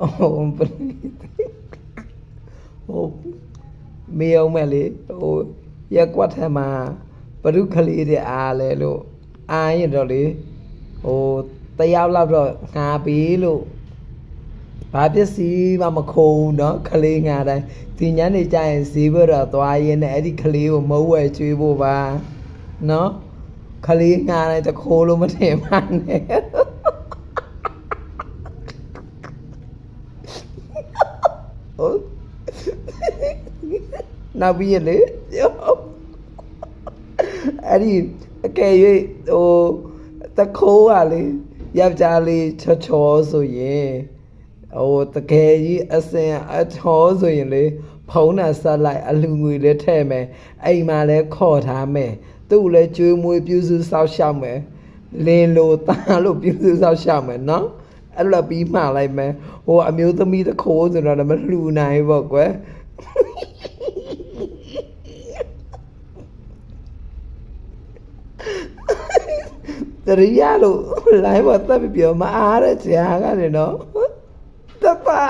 အော်ပရိဟိုမေအောင်မဲ့လေဟိုရက်ကွက်ထဲမှာဘဒုကလေးတွေအားလဲလို့အားရင်တော့လေဟိုတယောက်လောက်တော့ငါပေးလို့ဘာပစ္စည်းမှမခုံဘူးเนาะကလေးငါတိုင်းဒီညနေကျရင်ဈေးဘက်တော့သွားရင်းနဲ့အဲ့ဒီကလေးကိုမုံဝဲကျွေးဖို့ပါเนาะကလေးငါတိုင်းတခိုးလို့မထင်ပါနဲ့ ဟုတ်နောက်ပြီးရလေအဲ့ဒီအကယ်၍ဟိုတခိုးကလေယောက်ျားလေးချောချောဆိုရင်ဟိုတကယ်ကြီးအစင်အချောဆိုရင်လေဖုံးတာဆက်လိုက်အလူငွေလေးထည့်မယ်အိမ်မှာလည်းခေါ်ထားမယ်သူ့လည်းကျွေးမွေးပြုစုစောက်ရှောက်မယ်လင်းလို့ตาလို့ပြုစုစောက်ရှောက်မယ်နော် အဲ့လိုပြီးမှလိုက်မယ်ဟိုအမျိုးသမီးတခိုးဆိုတော့လည်းမလှူနိုင်ဘောကွယ်တရိယာလို့ live ပေါ်တက်ပြီးပြောမအားတဲ့ကြားကနေနော်တပါ